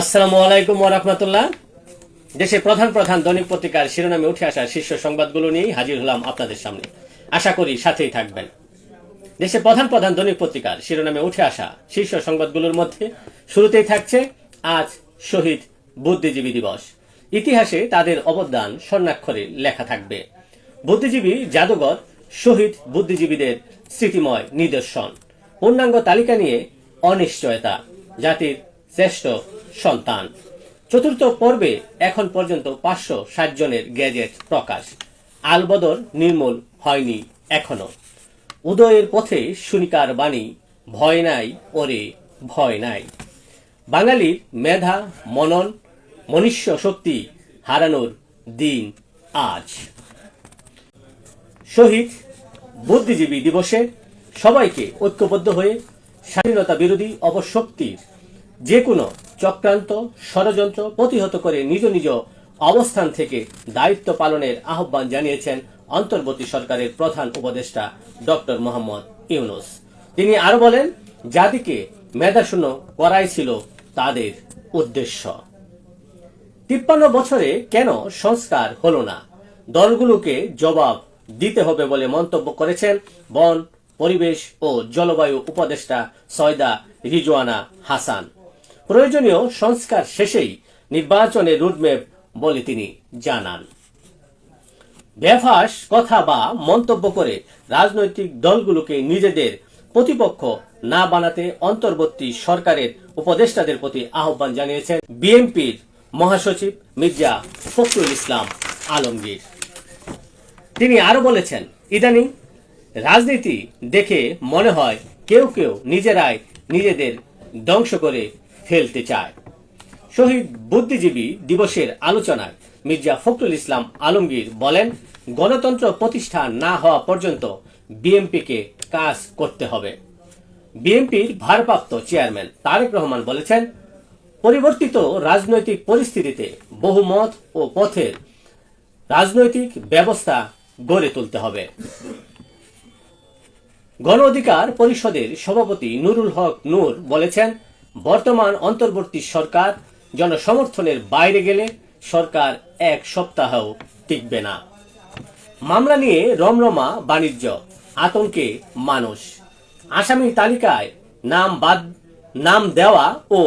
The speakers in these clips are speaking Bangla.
আসসালামু আলাইকুম ওরহমতুল্লাহ দেশের প্রধান প্রধান দৈনিক পত্রিকার শিরোনামে উঠে আসা শীর্ষ সংবাদগুলো নিয়েই হাজির হলাম আপনাদের সামনে। আশা করি সাথেই থাকবেন। দেশের প্রধান প্রধান দৈনিক পত্রিকার শিরোনামে উঠে আসা শীর্ষ সংবাদগুলোর মধ্যে শুরুতেই থাকছে আজ শহীদ বুদ্ধিজীবী দিবস। ইতিহাসে তাদের অবদান স্বর্ণাক্ষরে লেখা থাকবে। বুদ্ধিজীবী জাদুঘর শহীদ বুদ্ধিজীবীদের স্মৃতিময় নিদর্শন। পূর্ণাঙ্গ তালিকা নিয়ে অনিশ্চয়তা। জাতির শ্রেষ্ঠ সন্তান। চতুর্থ পর্বে এখন পর্যন্ত পাঁচশো ষাট জনের গ্যাজেট প্রকাশ। আলবদর নির্মূল হয়নি এখনও। উদয়ের পথে শুনিকার বাণী, ভয় নাই ওরে, ভয় নাই। বাঙালির মেধা, মনন, মনুষ্য শক্তি হারানোর দিন আজ। শহীদ বুদ্ধিজীবী দিবসে সবাইকে ঐক্যবদ্ধ হয়ে স্বাধীনতা বিরোধী অপশক্তির যে কোনো চক্রান্ত, ষড়যন্ত্র প্রতিহত করে নিজ নিজ অবস্থান থেকে দায়িত্ব পালনের আহ্বান জানিয়েছেন অন্তর্বর্তী সরকারের প্রধান উপদেষ্টা ডক্টর মোহাম্মদ ইউনুস। তিনি আরও বলেন জাতিকে মেধাশূন্য করাই ছিল তাদের উদ্দেশ্য। তিপ্পান্ন বছরে কেন সংস্কার হলো না? দলগুলোকে জবাব দিতে হবে বলে মন্তব্য করেছেন বন, পরিবেশ ও জলবায়ু উপদেষ্টা সয়দা রিজওয়ানা হাসান। প্রয়োজনীয় সংস্কার শেষেই নির্বাচনের রুটম্যাপ বলে তিনি জানান। বেফাস কথা বা মন্তব্য করে রাজনৈতিক দলগুলোকে নিজেদের প্রতিপক্ষ না বানাতে অন্তর্বর্তী সরকারের উপদেষ্টাদের প্রতি আহ্বান জানিয়েছেন বিএনপির মহাসচিব মির্জা ফখরুল ইসলাম আলমগীর। তিনি আরও বলেছেন, ইদানিং রাজনীতি দেখে মনে হয় কেউ কেউ নিজেরাই নিজেদের ধ্বংস করে ফেলতে চায়। শহীদ বুদ্ধিজীবী দিবসের আলোচনায় মির্জা ফখরুল ইসলাম আলমগীর বলেন, গণতন্ত্র প্রতিষ্ঠা না হওয়া পর্যন্ত বিএনপিকে কাজ করতে হবে। বিএনপির ভারপ্রাপ্ত চেয়ারম্যান তারেক রহমান বলেছেন, পরিবর্তিত রাজনৈতিক পরিস্থিতিতে বহুমত ও পথের রাজনৈতিক ব্যবস্থা গড়ে তুলতে হবে। গণ অধিকার পরিষদের সভাপতি নুরুল হক নূর বলেছেন বর্তমান অন্তর্বর্তী সরকার জনসমর্থনের বাইরে গেলে সরকার এক সপ্তাহও টিকবে না। মামলা নিয়ে রমরমা বাণিজ্য, আতঙ্কে মানুষ। আসামি তালিকায় নাম বাদ, নাম দেওয়া ও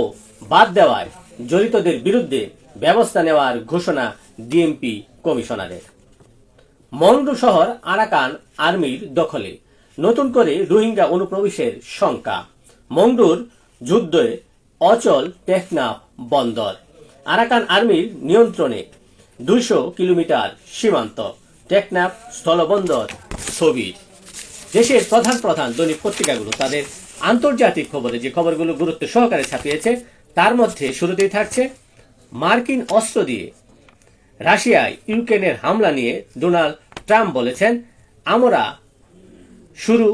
বাদ দেওয়ায় জড়িতদের বিরুদ্ধে ব্যবস্থা নেওয়ার ঘোষণা ডিএমপি কমিশনারের। মংডু শহর আরাকান আর্মির দখলে, নতুন করে রোহিঙ্গা অনুপ্রবেশের শঙ্কা। মংডুর যুদ্ধে অচল টেকনাফ বন্দর। আরাকান আর্মির নিয়ন্ত্রণে দুইশো কিলোমিটার সীমান্ত। টেকনাফ স্থলবন্দর ছবি দেশের প্রধান প্রধান দৈনিক পত্রিকাগুলো তাদের আন্তর্জাতিক খবরে যে খবরগুলো গুরুত্ব সহকারে ছাপিয়েছে, তার মধ্যে শুরুতেই থাকছে, মার্কিন অস্ত্র দিয়ে রাশিয়ায় ইউক্রেনের হামলা নিয়ে ডোনাল্ড ট্রাম্প বলেছেন, আমরা শুরু,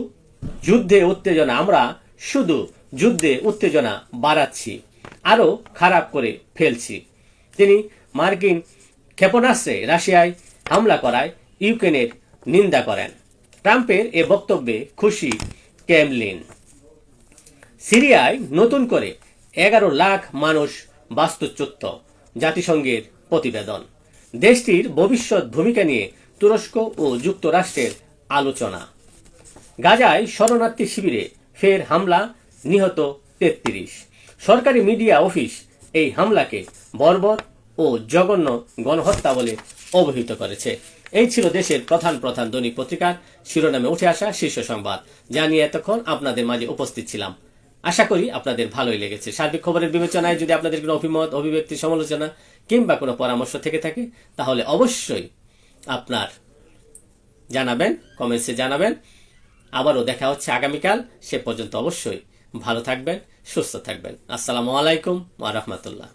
যুদ্ধে উত্তেজনা, আমরা শুধু যুদ্ধে উত্তেজনা বাড়াচ্ছি, আরও খারাপ করে ফেলছি। তিনি মার্কিন ক্ষেপণাস্ত্রে রাশিয়ায় হামলা করায় ইউক্রেনের নিন্দা করেন। ট্রাম্পের এ বক্তব্যে খুশি ক্যামলিন। সিরিয়ায় নতুন করে এগারো লাখ মানুষ বাস্তুচ্যুত, জাতিসংঘের প্রতিবেদন। দেশটির ভবিষ্যৎ ভূমিকা নিয়ে তুরস্ক ও যুক্তরাষ্ট্রের আলোচনা। গাজায় শরণার্থী শিবিরে ফের হামলা নিহত তেত্রিশ। সরকারি মিডিয়া অফিস এই হামলাকে বর্বর ও জঘন্য গণহত্যা বলে অবহিত করেছে। এই ছিল দেশের প্রধান প্রধান দৈনিক পত্রিকার শিরোনামে উঠে আসা শীর্ষ সংবাদ। যা নিয়ে এতক্ষণ আপনাদের মাঝে উপস্থিত ছিলাম। আশা করি আপনাদের ভালোই লেগেছে। সার্বিক খবরের বিবেচনায় যদি আপনাদের কোনো অভিমত, অভিব্যক্তি, সমালোচনা কিংবা কোনো পরামর্শ থেকে থাকে, তাহলে অবশ্যই আপনার জানাবেন, কমেন্টসে জানাবেন। আবারও দেখা হচ্ছে আগামীকাল। সে পর্যন্ত অবশ্যই ভালো থাকবেন সুস্থ থাকবেন। আসসালামু আলাইকুম ওয়া রাহমাতুল্লাহ।